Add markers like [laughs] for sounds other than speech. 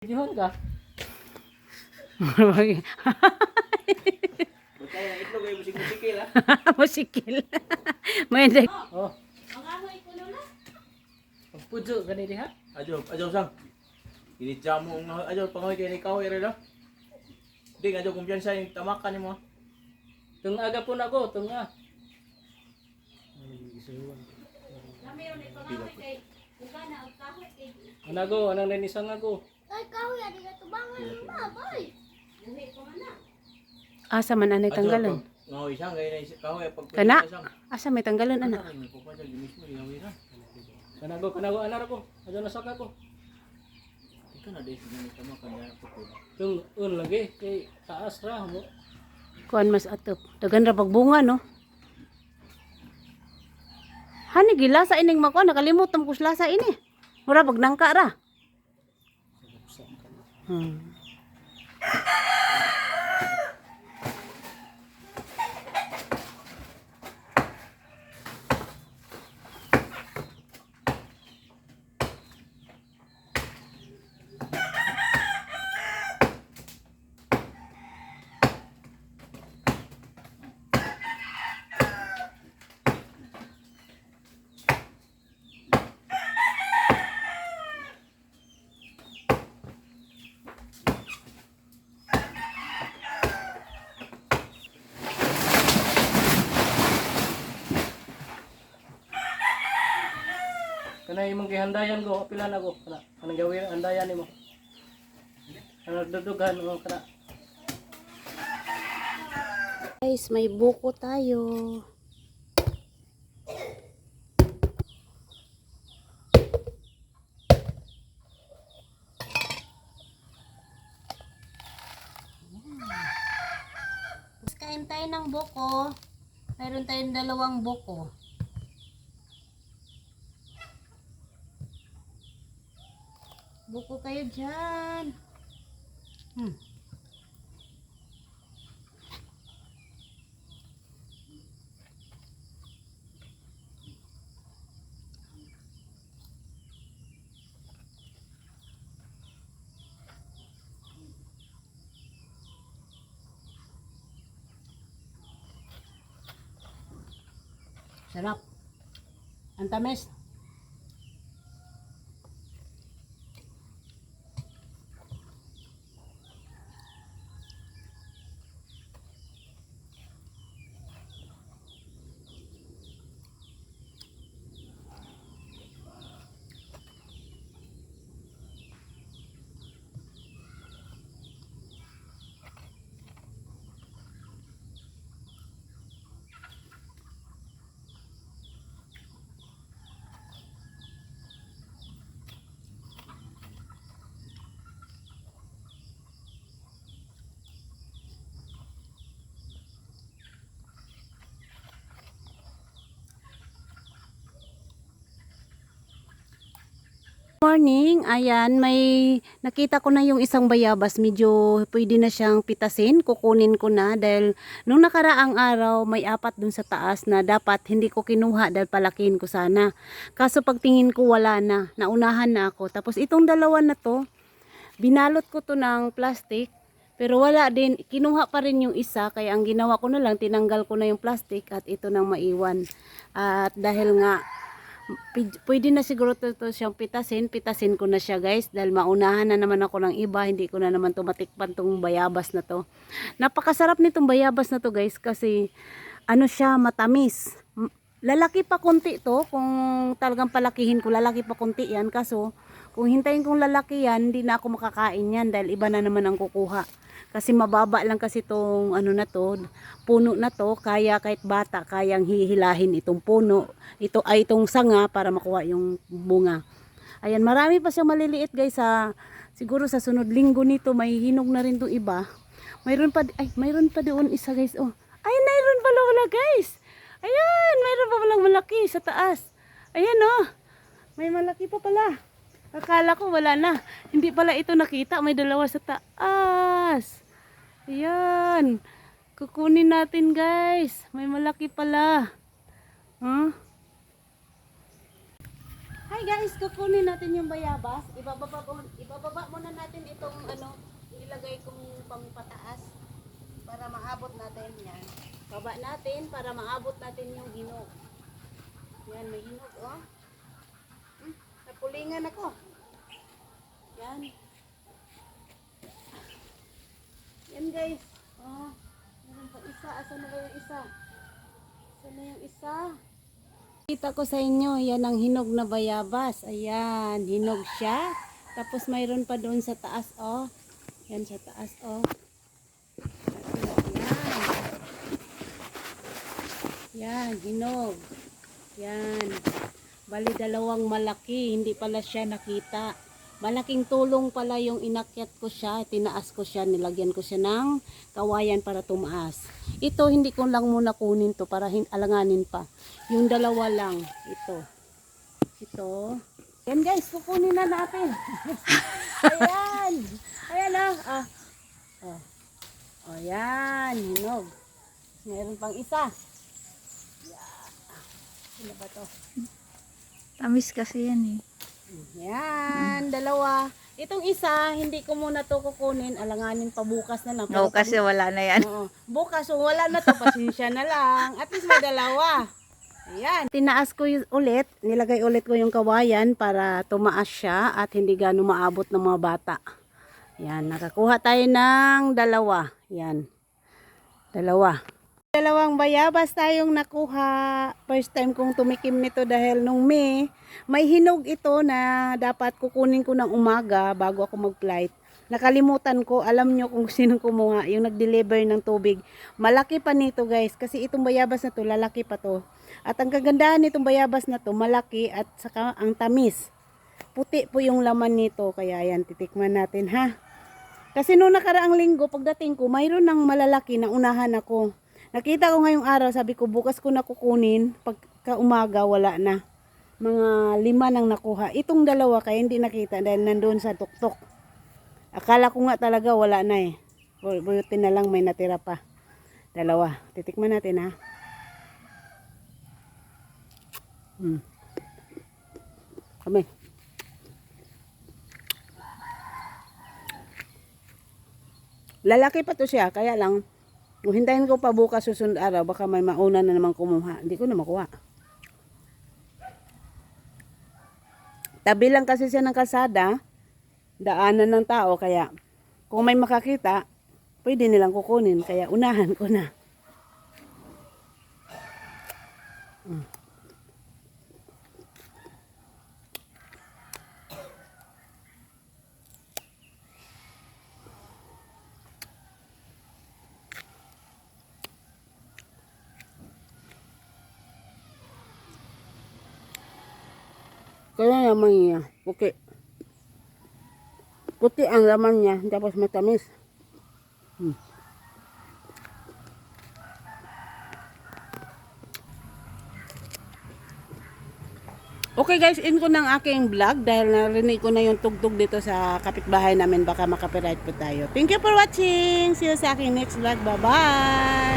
Videohan ka. Marami. Butay ang itlog ay musik-musikil ha. Musikil. May hindi. Oh. Pagpudyo, gani diha. Ajo, ajo sang. Ini jamu ng ajo pangoy kay ni kahoy ra. Ding ajo kumpiyansa yung tamakan nimo. Tung aga po na ko, tung ah. Anago, anang nanisang ako. Asa man anay tanggalan. Ngaw isang kay ni kahoy pag Kana? Asa may tanggalan ana. Ko sa. Kanago, kanago, anar ko. Ajo nasak ako. Ikaw na des ni tamakan ya pukul. Tung un lagi, kay taas ra mo. Kuan mas atop. Dagan ra pagbunga no. Hani gilasa ining mako nakalimutan ko lasa ini. Mura pag nangka ra. Hmm. Kana imong gihandayan ko, pilan ako. Kana, kanang gawin handayan nimo. Kanang nagdudugan mo kana. Guys, may buko tayo. Kain tayo ng buko. Mayroon tayong dalawang buko. Buko kayo dyan. Hmm. Sarap. Ang tamis. Morning, ayan, may nakita ko na yung isang bayabas, medyo pwede na siyang pitasin, kukunin ko na dahil nung nakaraang araw may apat dun sa taas na dapat hindi ko kinuha dahil palakihin ko sana. Kaso pagtingin ko wala na, naunahan na ako. Tapos itong dalawa na to, binalot ko to ng plastic, pero wala din, kinuha pa rin yung isa, kaya ang ginawa ko na lang, tinanggal ko na yung plastic at ito nang maiwan. At dahil nga, pwede na siguro to, to siyang pitasin. Pitasin ko na siya guys dahil maunahan na naman ako ng iba. Hindi ko na naman tumatikpan tong bayabas na to. Napakasarap nitong bayabas na to guys kasi ano siya matamis. Lalaki pa konti to kung talagang palakihin ko lalaki pa konti yan kaso kung hintayin kong lalaki yan hindi na ako makakain yan dahil iba na naman ang kukuha kasi mababa lang kasi tong ano na to puno na to. Kaya kahit bata kayang hihilahin itong puno. Ito ay itong sanga para makuha yung bunga. Ayan marami pa siyang maliliit guys sa siguro sa sunod linggo nito may hinog na rin tong iba. Mayroon pa ay mayroon pa doon isa guys oh. Ay mayroon pala wala guys. Ayan mayroon pa palang malaki sa taas. Ayan oh. May malaki pa pala. Akala ko wala na. Hindi pala ito nakita. May dalawa sa taas. Ayan. Kukunin natin guys. May malaki pala. Huh? Hi guys, kukunin natin yung bayabas. Ibababa, ibababa muna natin itong ano, ilagay kong pangpataas para maabot natin yan. Baba natin para maabot natin yung hinog. Yan, may hinog oh. Hmm, napulingan ako. Yan. Yan guys. Oh, meron pa isa. Asan na yung isa? Asan na yung isa? Kita ko sa inyo, yan ang hinog na bayabas. Ayan, hinog siya. Tapos mayroon pa doon sa taas, oh. Yan sa taas, oh. Yan, hinog. Yan. Bali dalawang malaki, hindi pala siya nakita. Malaking tulong pala yung inakyat ko siya, tinaas ko siya, nilagyan ko siya ng kawayan para tumaas. Ito, hindi ko lang muna kunin to para alanganin pa. Yung dalawa lang, ito. Ito. Yan guys, kukunin na natin. [laughs] Ayan. Ayan ah. Ah. Oh. Oh, yan. Hinog. Meron pang isa. Yan. Sino ba to? Tamis kasi yan eh. Yan, dalawa. Itong isa, hindi ko muna to kukunin. Alanganin pa bukas na lang. Oo, Pero kasi wala na yan. Oo. Bukas, so wala na to. Pasensya na lang. At least may dalawa. Ayan. Tinaas ko yun ulit. Nilagay ulit ko yung kawayan para tumaas siya at hindi gano'ng maabot ng mga bata. Ayan. Nakakuha tayo ng dalawa. Ayan. Dalawa. Dalawang bayabas tayong nakuha. First time kong tumikim nito dahil nung May, may hinog ito na dapat kukunin ko ng umaga bago ako mag-flight. Nakalimutan ko, alam nyo kung [laughs] sino kumuha, yung nag-deliver ng tubig. Malaki pa nito guys, kasi itong bayabas na to, lalaki pa to. At ang kagandahan nitong bayabas na to, malaki at saka ang tamis. Puti po yung laman nito, kaya yan, titikman natin ha. Kasi nung nakaraang linggo, pagdating ko, mayroon ng malalaki na unahan ako. Nakita ko ngayong araw, sabi ko, bukas ko na kukunin. Pagka umaga, wala na. Mga lima nang nakuha. Itong dalawa kaya hindi nakita dahil nandun sa tuktok. Akala ko nga talaga wala na eh. Bu- Buyutin na lang may natira pa. Dalawa. Titikman natin ha. Hmm. Kami. Lalaki pa to siya, kaya lang, kung hintayin ko pa bukas susunod araw, baka may mauna na naman kumuha. Hindi ko na makuha. Tabi lang kasi siya ng kalsada, daanan ng tao, kaya kung may makakita, pwede nilang kukunin, kaya unahan ko na. Mm. Kaya naman niya, puti. Puti ang laman niya, tapos matamis. Hmm. Okay guys, in ko ng aking vlog dahil narinig ko na yung tugtog dito sa kapitbahay namin baka makapiright po tayo. Thank you for watching. See you sa aking next vlog. Bye-bye!